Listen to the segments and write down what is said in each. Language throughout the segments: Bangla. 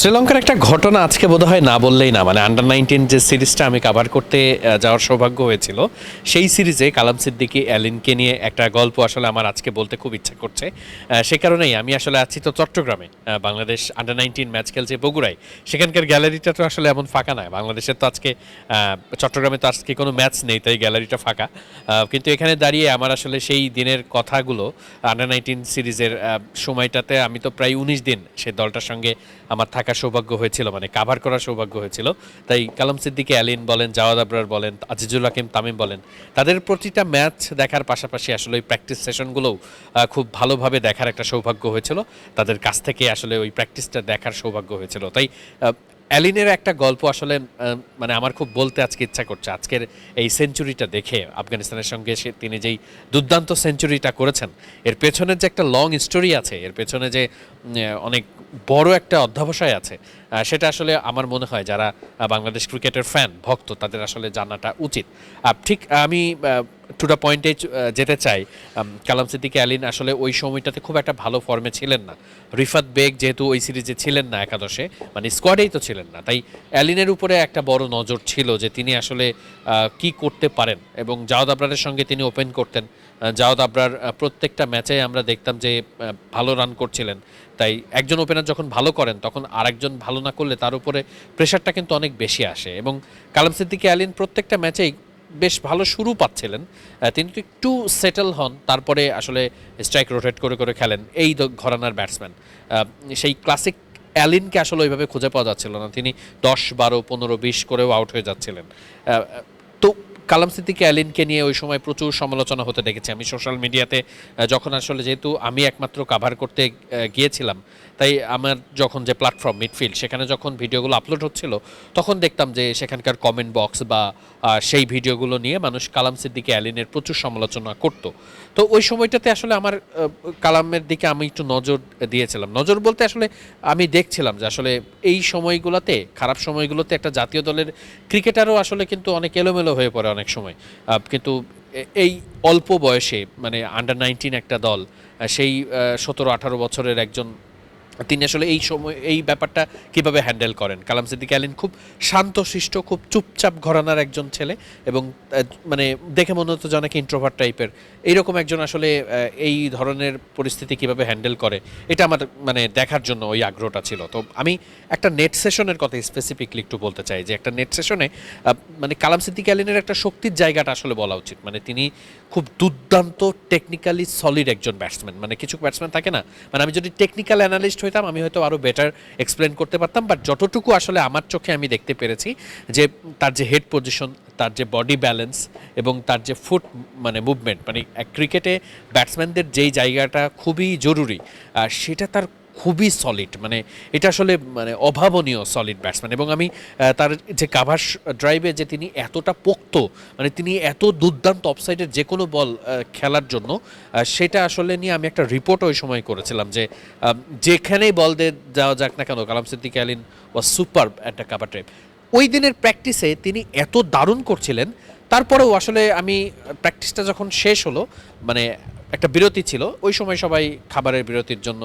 শ্রীলঙ্কার একটা ঘটনা আজকে বোধহয় না বললেই না মানে আন্ডার নাইনটিন যে সিরিজটা আমি কাভার করতে যাওয়ার সৌভাগ্য হয়েছিল, সেই সিরিজে কালাম সিদ্দিকি, অ্যালিনকে নিয়ে একটা গল্প আসলে আমার আজকে বলতে খুব ইচ্ছা করছে। সে কারণেই আমি আসলে আছি তো চট্টগ্রামে বাংলাদেশ আন্ডার নাইনটিন ম্যাচ খেলছে বগুড়ায়। সেখানকার গ্যালারিটা তো আসলে এমন ফাঁকা নয়, বাংলাদেশের তো আজকে চট্টগ্রামে তো আজকে কোনো ম্যাচ নেই, তাই গ্যালারিটা ফাঁকা। কিন্তু এখানে দাঁড়িয়ে আমার আসলে সেই দিনের কথাগুলো আন্ডার নাইনটিন সিরিজের সময়টাতে আমি তো প্রায় উনিশ দিন সেই দলটার সঙ্গে আমার থাকার সৌভাগ্য হয়েছিল মানে কাভার করার সৌভাগ্য হয়েছিল। তাই কালাম সিদ্দিকি অ্যালিন বলেন, জাওয়াদ আবরার বলেন, আজিজুল হাকিম, তামিম বলেন, তাদের প্রতিটা ম্যাচ দেখার পাশাপাশি আসলে ওই প্র্যাকটিস সেশনগুলোও খুব ভালোভাবে দেখার একটা সৌভাগ্য হয়েছিল। তাদের কাছ থেকে আসলে ওই প্র্যাকটিসটা দেখার সৌভাগ্য হয়েছিল। তাই অ্যালিনের একটা গল্প আসলে মানে আমার খুব বলতে আজকে ইচ্ছা করছে। আজকের এই সেঞ্চুরিটা দেখে আফগানিস্তানের সঙ্গে সে তিনি যেই দুর্দান্ত সেঞ্চুরিটা করেছেন, এর পেছনের যে একটা লং স্টোরি আছে, এর পেছনে যে অনেক বড় একটা অধ্যাবসায় আছে সেটা আসলে আমার মনে হয় যারা বাংলাদেশ ক্রিকেটের ফ্যান ভক্ত, তাদের আসলে জানাটা উচিত। ঠিক আমি টু দ্য পয়েন্টে যেতে চাই। কালাম সিদ্দিকি অ্যালিন আসলে ওই সময়টাতে খুব একটা ভালো ফর্মে ছিলেন না। রিফাত বেগ যেহেতু ওই সিরিজে ছিলেন না একাদশে মানে স্কোয়াডেই তো ছিলেন না। তাই অ্যালিনের উপরে একটা বড় নজর ছিল যে তিনি আসলে কি করতে পারেন এবং জাওয়াদ আবরারের সঙ্গে তিনি ওপেন করতেন। জাওয়াদ আবরার প্রত্যেকটা ম্যাচে আমরা দেখতাম যে ভালো রান করছিলেন। তাই একজন ওপেনার যখন ভালো করেন, তখন আরেকজন ভালো না করলে তার উপরে প্রেশারটা কিন্তু অনেক বেশি আসে। এবং কালাম সিদ্দিকি অ্যালিন প্রত্যেকটা ম্যাচেই বেশ ভালো শুরু পাচ্ছিলেন। তিনি তো একটু সেটেল হন, তারপরে আসলে স্ট্রাইক রোটেট করে করে খেলেন এই ঘরানার ব্যাটসম্যান সেই ক্লাসিক অ্যালিনকে আসলে ওইভাবে খুঁজে পাওয়া যাচ্ছিল না। তিনি দশ, বারো, পনেরো, বিশ করেও আউট হয়ে যাচ্ছিলেন। তো কালাম সিদ্দিকি অ্যালিনকে নিয়ে ওই সময় প্রচুর সমালোচনা হতে দেখেছি। আমি সোশ্যাল মিডিয়াতে যখন আসলে যেহেতু আমি একমাত্র কাভার করতে গিয়েছিলাম, তাই আমার যখন যে প্ল্যাটফর্ম মিডফিল্ড সেখানে যখন ভিডিওগুলো আপলোড হচ্ছিল, তখন দেখতাম যে সেখানকার কমেন্ট বক্স বা সেই ভিডিওগুলো নিয়ে মানুষ কালাম সিদ্দিকি অ্যালিনের প্রচুর সমালোচনা করত। তো ওই সময়টাতে আসলে আমার কালামের দিকে আমি একটু নজর দিয়েছিলাম। নজর বলতে আসলে আমি দেখছিলাম যে আসলে এই সময়গুলোতে, খারাপ সময়গুলোতে একটা জাতীয় দলের ক্রিকেটারও আসলে কিন্তু অনেক এলোমেলো হয়ে পড়ে অনেক সময়। কিন্তু এই অল্প বয়সে মানে আন্ডার নাইনটিন একটা দল সেই সতেরো আঠারো বছরের একজন তিনি আসলে এই সময়, এই ব্যাপারটা কীভাবে হ্যান্ডেল করেন? কালাম সিদ্দিক আলীন খুব শান্তশিষ্ট, খুব চুপচাপ ঘরানার একজন ছেলে এবং মানে দেখে মনে হতো যে অনেক ইন্ট্রোভার্ট টাইপের এইরকম একজন আসলে এই ধরনের পরিস্থিতি কীভাবে হ্যান্ডেল করে, এটা আমার মানে দেখার জন্য ওই আগ্রহটা ছিল। তো আমি একটা নেট সেশনের কথা স্পেসিফিকলি একটু বলতে চাই যে একটা নেট সেশনে মানে কালাম সিদ্দিক আলীনের একটা শক্তির জায়গাটা আসলে বলা উচিত। মানে তিনি খুব দুর্দান্ত টেকনিক্যালি সলিড একজন ব্যাটসম্যান মানে কিছু ব্যাটসম্যান থাকে না? মানে আমি যদি টেকনিক্যাল অ্যানালিস্ট হইতাম, আমি হয়তো আরও বেটার এক্সপ্লেন করতে পারতাম বাট যতটুকু আসলে আমার চোখে আমি দেখতে পেরেছি যে তার যে হেড পজিশন তার যে বডি ব্যালেন্স এবং তার যে ফুট মানে মুভমেন্ট মানে ক্রিকেটে ব্যাটসম্যানদের যেই জায়গাটা খুবই জরুরি সেটা তার খুবই সলিড মানে এটা আসলে মানে অভাবনীয় সলিড ব্যাটসম্যান এবং আমি তার যে কাভার ড্রাইভে যে তিনি এতটা পোক্ত মানে তিনি এত দুর্দান্ত অফসাইডের যে কোনো বল খেলার জন্য সেটা আসলে নিয়ে আমি একটা রিপোর্ট ওই সময় করেছিলাম যে যেখানেই বল দিয়ে যাওয়া যাক না কেন, কালাম সিদ্দিক আলিন ওয়াজ সুপার একটা কাভার ড্রাইভ ওই দিনের প্র্যাকটিসে তিনি এত দারুণ করছিলেন, তারপরেও আসলে আমি প্র্যাকটিসটা যখন শেষ হলো মানে একটা বিরতি ছিল। ওই সময় সবাই খাবারের বিরতির জন্য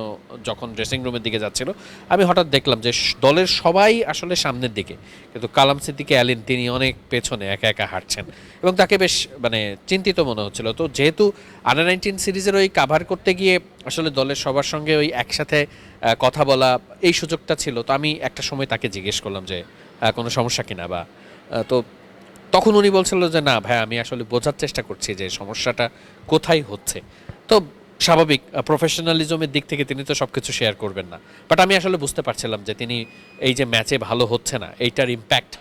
যখন ড্রেসিং রুমের দিকে যাচ্ছিল, আমি হঠাৎ দেখলাম যে দলের সবাই আসলে সামনের দিকে। কিন্তু কালাম সিদ্দিকে, অ্যালিন তিনি অনেক পেছনে, একা একা হাঁটছেন। এবং তাকে বেশ মানে চিন্তিত মনে হচ্ছিল। তো যেহেতু আন্ডার নাইনটিন সিরিজের ওই কাভার করতে গিয়ে আসলে দলের সবার সঙ্গে ওই একসাথে কথা বলা এই সুযোগটা ছিল, তো আমি একটা সময় তাকে জিজ্ঞেস করলাম যে কোনো সমস্যা কিনা বা তো তখন উনি বলছিল যে, না ভাই, আমি আসলে বোঝার চেষ্টা করছি যে সমস্যাটা কোথায় হচ্ছে। তো স্বাভাবিক প্রফেশনালিজমের দিক থেকে তিনি তো সব কিছু শেয়ার করবেন না। বাট আমি আসলে বুঝতে পারছিলাম যে তিনি এই যে ম্যাচে ভালো হচ্ছে না, এইটার ইম্প্যাক্ট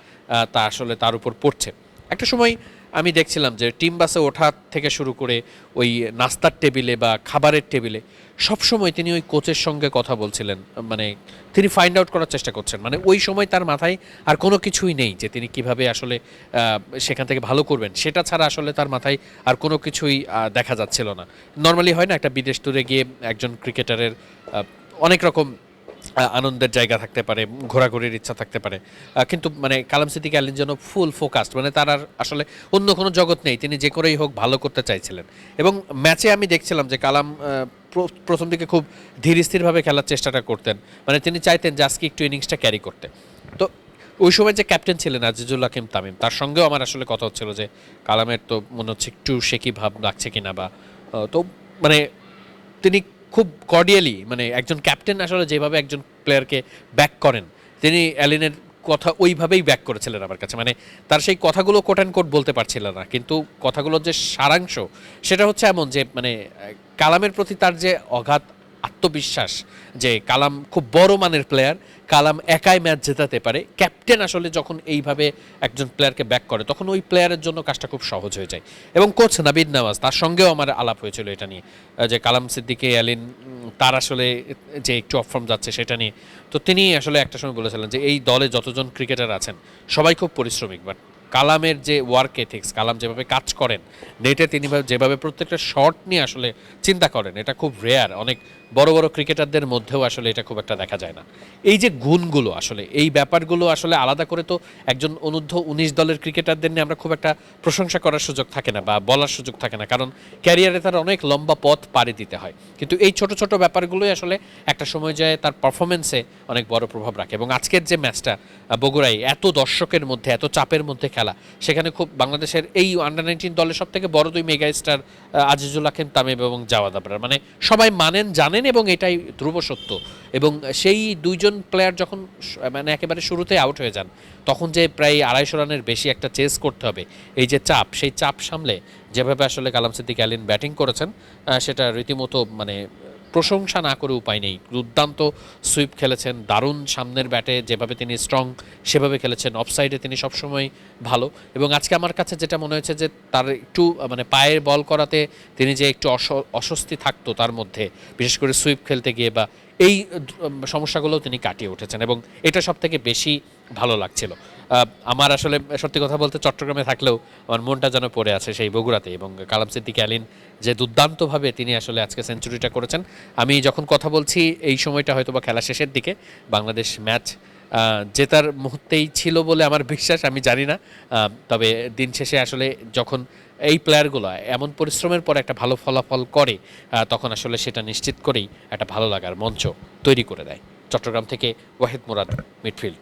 তা আসলে তার উপর পড়ছে। একটা সময় আমি দেখছিলাম যে টিম বাসে ওঠা থেকে শুরু করে ওই নাস্তার টেবিলে বা খাবারের টেবিলে সব সময় তিনি ওই কোচের সঙ্গে কথা বলছিলেন। মানে তিনি ফাইন্ড আউট করার চেষ্টা করছেন। মানে ওই সময় তার মাথায় আর কোনো কিছুই নেই যে তিনি কীভাবে আসলে সেখান থেকে ভালো করবেন। সেটা ছাড়া আসলে তার মাথায় আর কোনো কিছুই দেখা যাচ্ছিল না। নর্মালি হয় না একটা বিদেশ ট্যুরে গিয়ে একজন ক্রিকেটারের অনেক রকম আনন্দের জায়গা থাকতে পারে, ঘোরাঘুরির ইচ্ছা থাকতে পারে। কিন্তু মানে কালাম সিদ্দিক আলীন যেন ফুল ফোকাসড মানে তার আর আসলে অন্য কোনো জগৎ নেই। তিনি যে করেই হোক ভালো করতে চাইছিলেন। এবং ম্যাচে আমি দেখছিলাম যে কালাম প্রথম দিকে খুব ধীর স্থিরভাবে খেলার চেষ্টাটা করতেন। মানে তিনি চাইতেন যে আজকে একটু ইনিংসটা ক্যারি করতে। তো ওই সময় যে ক্যাপ্টেন ছিলেন আজিজুল হাকিম তামিম, তার সঙ্গেও আমার আসলে কথা হচ্ছিল যে কালামের তো মনে হচ্ছে একটু শেকি ভাব লাগছে কিনা বা তো মানে তিনি খুব কর্ডিয়ালি মানে একজন ক্যাপ্টেন আসলে যেভাবে একজন প্লেয়ারকে ব্যাক করেন, তিনি অ্যালিনের কথা ওইভাবেই ব্যাক করেছিলেন আমার কাছে। মানে তার সেই কথাগুলো কোট অ্যান্ড কোট বলতে পারছিল না, কিন্তু কথাগুলোর যে সারাংশ, সেটা হচ্ছে এমন যে মানে কালামের প্রতি তার যে অগাধ আত্মবিশ্বাস যে কালাম খুব বড় মানের প্লেয়ার কালাম একাই ম্যাচ জেতাতে পারে। ক্যাপ্টেন আসলে যখন এইভাবে একজন প্লেয়ারকে ব্যাক করে, তখন ওই প্লেয়ারের জন্য কাজটা খুব সহজ হয়ে যায়। এবং কোচ নাবিদ নওয়াজ, তার সঙ্গেও আমার আলাপ হয়েছিল এটা নিয়ে যে কালাম সিদ্দিকে, অ্যালিন তার আসলে যে একটু অফ ফর্ম যাচ্ছে সেটা নিয়ে। তো তিনি আসলে একটা সময় বলেছিলেন যে এই দলে যতজন ক্রিকেটার আছেন, সবাই খুব পরিশ্রমিক বাট কালামের যে ওয়ার্ক এথিক্স কালাম যেভাবে কাজ করেন নেটে তিনি ভাবে- যেভাবে প্রত্যেকটা শট নিয়ে আসলে চিন্তা করেন, এটা খুব রেয়ার অনেক বড় বড় ক্রিকেটারদের মধ্যেও আসলে এটা খুব একটা দেখা যায় না। এই যে গুণগুলো আসলে, এই ব্যাপারগুলো আসলে আলাদা করে তো একজন অনূর্ধ্ব উনিশ দলের ক্রিকেটারদের নিয়ে আমরা খুব একটা প্রশংসা করার সুযোগ থাকে না বা বলার সুযোগ থাকে না, কারণ ক্যারিয়ারে তার অনেক লম্বা পথ পাড়ি দিতে হয়। কিন্তু এই ছোট ছোট ব্যাপারগুলোই আসলে একটা সময় যায় তার পারফরমেন্সে অনেক বড় প্রভাব রাখে। এবং আজকের যে ম্যাচটা বগুড়াই এত দর্শকের মধ্যে, এত চাপের মধ্যে খেলা সেখানে খুব বাংলাদেশের এই আন্ডার নাইনটিন দলের সব থেকে বড় দুই মেগা স্টার আজিজুল হাকিম তামিম এবং জাওয়াদ আবরার। মানে সবাই মানেন, জানেন এবং এটাই ধ্রুব সত্য। এবং সেই দুইজন প্লেয়ার যখন মানে একেবারে শুরুতে আউট হয়ে যান, তখন যে প্রায় আড়াইশো রানের বেশি একটা চেস করতে হবে, এই যে চাপ, সেই চাপ সামলে যেভাবে আসলে কালাম সিদ্দিক অ্যালিন ব্যাটিং করেছেন সেটা রীতিমতো মানে প্রশংসা না করে উপায় নেই। দুর্দান্ত সুইপ খেলেছেন দারুণ সামনের ব্যাটে যেভাবে তিনি স্ট্রং সেভাবে খেলেছেন। অফসাইডে তিনি সবসময় ভালো। এবং আজকে আমার কাছে যেটা মনে হয়েছে যে তার একটু মানে পায়ের বল করাতে তিনি যে একটু অস- অস্বস্তি থাকতো তার মধ্যে বিশেষ করে সুইপ খেলতে গিয়ে বা এই আহ, সমস্যাগুলোও তিনি কাটিয়ে উঠেছেন এবং এটা সব থেকে বেশি ভালো লাগছিল। আমার আসলে সত্যি কথা বলতে চট্টগ্রামে থাকলেও আমার মনটা যেন পড়ে আছে সেই বগুড়াতে এবং কালাম সিদ্দিক অ্যালিন যে দুর্দান্তভাবে তিনি আসলে আজকে সেঞ্চুরিটা করেছেন। আমি যখন কথা বলছি, এই সময়টা হয়তো বা খেলা শেষের দিকে, বাংলাদেশ ম্যাচ জেতার মুহূর্তেই ছিল বলে আমার বিশ্বাস, আমি জানি না। তবে দিন শেষে আসলে যখন এই প্লেয়ারগুলো এমন পরিশ্রমের পর একটা ভালো ফলাফল করে তখন আসলে সেটা নিশ্চিত করেই একটা ভালো লাগার মঞ্চ তৈরি করে দেয়। চট্টগ্রাম থেকে ওয়াহিদ মুরাদ মিডফিল্ড